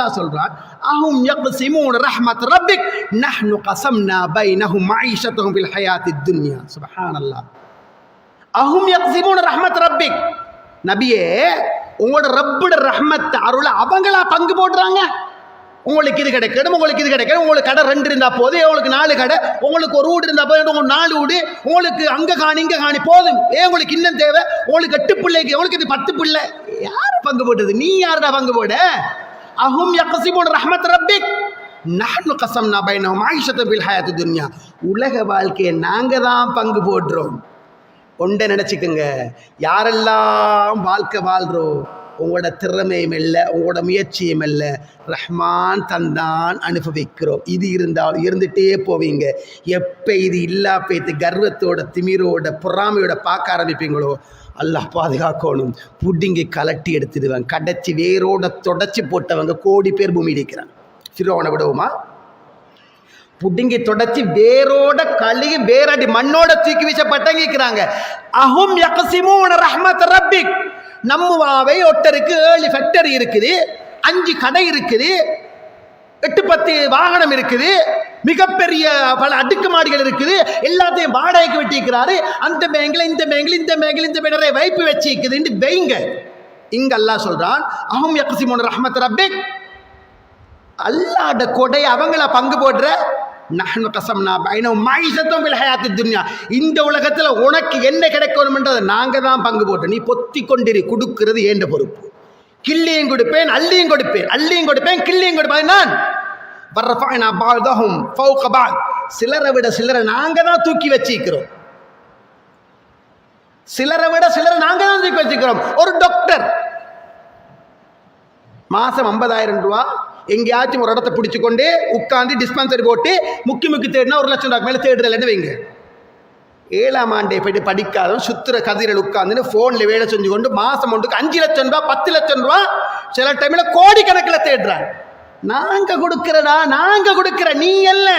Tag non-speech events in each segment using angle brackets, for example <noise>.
அல்லாஹ் சொல்றான் அஹும் யக்ஸிமூன ரஹ்மத் ரப்பிக் நஹ்னு கஸம்னா பைனஹும் மஈஷத்தஹும் ஃபில் ஹயாத்தித் துன்யா. சுப்ஹானல்லாஹ். அஹும் யக்ஸிமூன ரஹ்மத் ரப்பிக். நபியே உங்களோட ரப்போட ரஹ்மத் அருளை அவங்களா பங்கு போடுறாங்க. உங்களுக்கு இது கிடைக்கணும் உங்களுக்கு இது கிடைக்கணும் உங்களுக்கு கடை ரெண்டு இருந்தா போதும் உங்களுக்கு நாலு கடை உங்களுக்கு ஒரு வீடு இருந்தா போதும் உங்களுக்கு நாலு வீடு உங்களுக்கு அங்க காணி இங்க காணி போதும். ஏன் உங்களுக்கு இன்னும் தேவை? உங்களுக்கு எட்டு பிள்ளைக்கு உங்களுக்கு இது பத்து பிள்ளை. யார் பங்கு போட்டது நீ யாருடா பங்கு போட? அஹும் யக்ஸிமூன ரஹ்மத் ரப்பிக் நஹ்னு கஸம்னா பைனஹும் மஈஷத்த பில் ஹயாத்து துன்யா உலக வாழ்க்கையை நாங்கள் தான் பங்கு போடுறோம். ஒன்றை நினச்சிக்கோங்க. யாரெல்லாம் வாழ்க்கை வாழ்கிறோம் உங்களோட திறமையும் இல்லை உங்களோட முயற்சியும் இல்லை. ரஹ்மான் தந்தான் அனுபவிக்கிறோம். இது இருந்தால் இருந்துகிட்டே போவீங்க. எப்போ இது இல்லா பேத்து கர்வத்தோட திமிரோட பொறாமையோட பார்க்க ஆரம்பிப்பீங்களோ அல்லாஹ் பாதுகாக்கணும். புட்டிங்கி கலட்டி எடுத்துடுவேன். கடைச்சி வேரோட தொடச்சி போட்டவங்க கோடி பேர் பூமி இருக்கிறாங்க சிறுவனை விடுவோமா? புடுங்கி தொடச்சி வேரோட கழுகி வேரடி மண்ணோட தூக்கி வீசப்பட்டங்க இருக்கிறாங்க அஹும் யக்ஸிமூன ரஹ்மத் ரப்பிக். நம்முவாவை ஒட்டருக்கு ஏழு ஃபேக்டரி இருக்குது அஞ்சு கடை இருக்குது எட்டு பத்து வாகனம் இருக்குது மிகப்பெரிய பல அடுக்குமாடிகள் இருக்குது எல்லாத்தையும் வாடகைக்கு வெட்டியிருக்கிறாரு. அந்த பேங்கில் இந்த பேங்கில் இந்த பேங்கில் இந்த பேங்கில் வைப்பு வச்சிருக்குதுன்னு வைங்க. இங்க அல்லாஹ் சொல்றான் அஹம் யக்சிமோன் ரஹமத் ரபிக் அல்லாட கொடை அவங்கள பங்கு போடுற நஹ்னு கசம்னா பைனஹும் மஈஷத்தும் ஃபில் ஹயாத்தித் துன்யா. இந்த உலகத்தில் உனக்கு என்ன கிடைக்கணும்ன்றதை நாங்கள் தான் பங்கு போட்டோம் நீ பொத்தி கொண்டிரு கொடுக்கிறது ஏண்ட பொறுப்பு? கிள்ளியும் கொடுப்பேன் அள்ளியும் கொடுப்பேன் அள்ளியும் கொடுப்பேன் கிள்ளியும் கொடுப்பேன். நான். வர்றஃபாயினா பால்தஹும் ஃபௌக பால். சிலரை விட சிலரை நாங்கள் தான் தூக்கி வச்சிக்கிறோம் சிலரை விட சிலரை நாங்கள் தான் தூக்கி வச்சிக்கிறோம் ஒரு டாக்டர் மாதம் ஐம்பதாயிரம் ரூபா எங்கேயாச்சும் ஒரு இடத்த பிடிச்சி கொண்டு உட்காந்து டிஸ்பென்சரி போட்டு முக்கி முக்கி தேடினா ஒரு லட்சம் ரூபாய்க்கு மேலே தேடுறலன்னு வைங்க? ஏழாம் ஆண்டை போயிட்டு படிக்காதவன் சுத்துற கதிரில் உட்காந்துன்னு ஃபோனில் வேலை செஞ்சு கொண்டு மாதம் ஒன்றுக்கு அஞ்சு லட்சம் ரூபா பத்து லட்சம் ரூபா சில டைமில் கோடிக்கணக்கில் தேடுறான் நாங்கள் கொடுக்குறடா நாங்கள் கொடுக்குற நீ அல்ல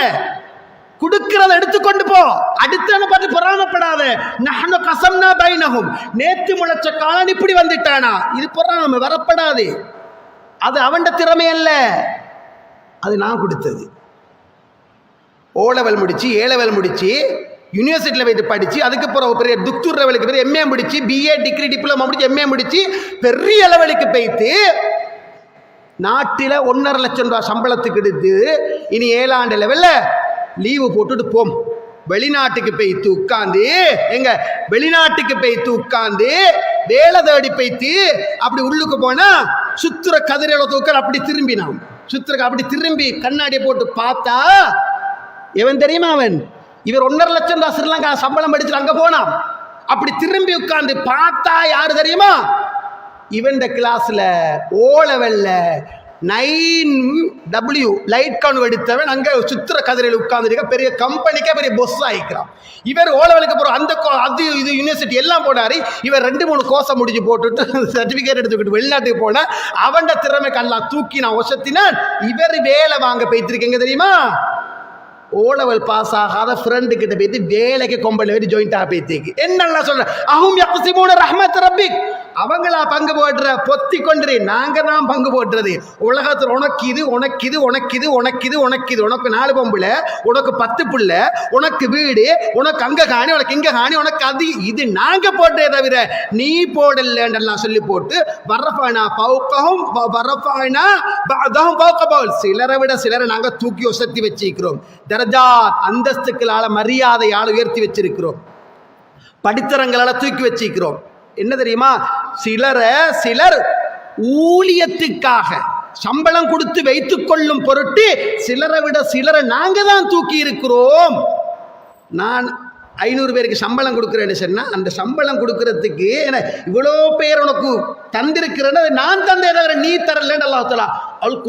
கொடுக்கிறத எடுத்துக்கொண்டு போ. அடுத்தவனை பார்த்து பொறாமப்படாத. நஹனு கசம்னா பைனகும் நேத்து முளைச்ச காலன் இப்படி வந்துட்டானா. இது பொறாம வரப்படாது. அது அவன்ட திறமை அல்ல. அது நான் கொடுத்தது. ஓ லெவல் முடிச்சு ஏ லெவல் யூனிவர்சிட்டியில் போயிட்டு படித்து அதுக்கப்புறம் பெரிய துக்தூர் லெவலுக்கு போய் எம்ஏ முடிச்சு பிஏ டிகிரி டிப்ளமா முடித்து எம்ஏ முடித்து பெரிய லெவலுக்கு போயிட்டு நாட்டில் ஒன்றரை லட்சம் ரூபா சம்பளத்துக்கு எடுத்து இனி ஏழாண்டு லெவலில் லீவு போட்டுட்டு போம். வெளிநாட்டுக்கு போய்த்து உட்காந்து எங்க வெளிநாட்டுக்கு போய்த்து உட்காந்து வேலை தேடி போய்த்து அப்படி உள்ளுக்கு போனால் சுத்துற கதிரையோட தூக்கல்? அப்படி திரும்பினான் சுத்துற அப்படி திரும்பி கண்ணாடியை போட்டு பார்த்தா எவன் தெரியுமா அவன்? இவர் ஒன்றரை லட்சம் தான் ஸ்ரீலங்கா சம்பளம் படிச்சுட்டு அங்க போனான். அப்படி திரும்பி உட்கார்ந்து பார்த்தா யாரு தெரியுமா? இவன் கிளாஸ்ல ஓ லெவல்ல நைன் டபிள்யூ லைட் கான் எடுத்தவன் அங்கே சுத்திர கதிரையில் உட்கார்ந்துருக்க பெரிய கம்பெனிக்கே பெரிய பொஸ் ஆகிக்கிறான் இவர் ஓலவலுக்கு போகிற அந்த கோ- அது இது யூனிவர்சிட்டி எல்லாம் போனாரு. இவர் ரெண்டு மூணு கோர்ஸை முடிஞ்சு போட்டுட்டு <laughs> சர்டிஃபிகேட் எடுத்துக்கிட்டு வெளிநாட்டுக்கு போனா அவன்ட கல்லாம் தூக்கி நான் ஒசத்தினான் இவர் வேலை வாங்க போய்த்திருக்கீங்க தெரியுமா? ஓலவல் பாஸ் ஆகாத ஃப்ரெண்டு கிட்ட போயிட்டு வேலைக்கு கொம்பல போய் ஜாயிண்டாக போய்த்தேக்கு என்னெல்லாம் சொல்கிறேன் அஹும் யக்ஸிமூன ரஹ்மத் ரப்பிக். அவங்களா பங்கு போடுற பொத்தி கொண்டு நாங்க தான் பங்கு போடுறது. உலகத்தில் உனக்கு இது உனக்கு இது உனக்கு இது உனக்கு இது உனக்கு இது. உனக்கு நாலு பொம்புல உனக்கு பத்து புள்ள உனக்கு வீடு உனக்கு அங்க காணி உனக்கு இங்க காணி உனக்கு அது. இது நாங்க போட்டே தவிர நீ போடலன்றெல்லாம் சொல்லி போட்டு வரப்பானா பௌக்கவும் வரப்பானா பஅதஹும் பௌக பவுல். சிலரை விட சிலரை நாங்க தூக்கி ஒசத்தி வச்சிருக்கிறோம். தரஜா அந்தஸ்துக்களால மரியாதையால உயர்த்தி வச்சிருக்கிறோம். படித்தரங்களால தூக்கி வச்சிருக்கிறோம். என்ன தெரியுமா? சிலரை சிலர் ஊழியத்துக்காக சம்பளம் கொடுத்து வைத்துக் கொள்ளும் பொருட்டு சிலரை விட சிலரை நாங்க தான் தூக்கி இருக்கிறோம். நான் ஐநூறு பேருக்கு சம்பளம் கொடுக்குறேன்னு சொன்னா அந்த சம்பளம் கொடுக்கறதுக்கு என்ன இவ்வளோ பேர் உனக்கு தந்திருக்கிறேன்னு நான் தந்தேன் நீ தரலன்னு அல்லாஹ் தஆலா அல்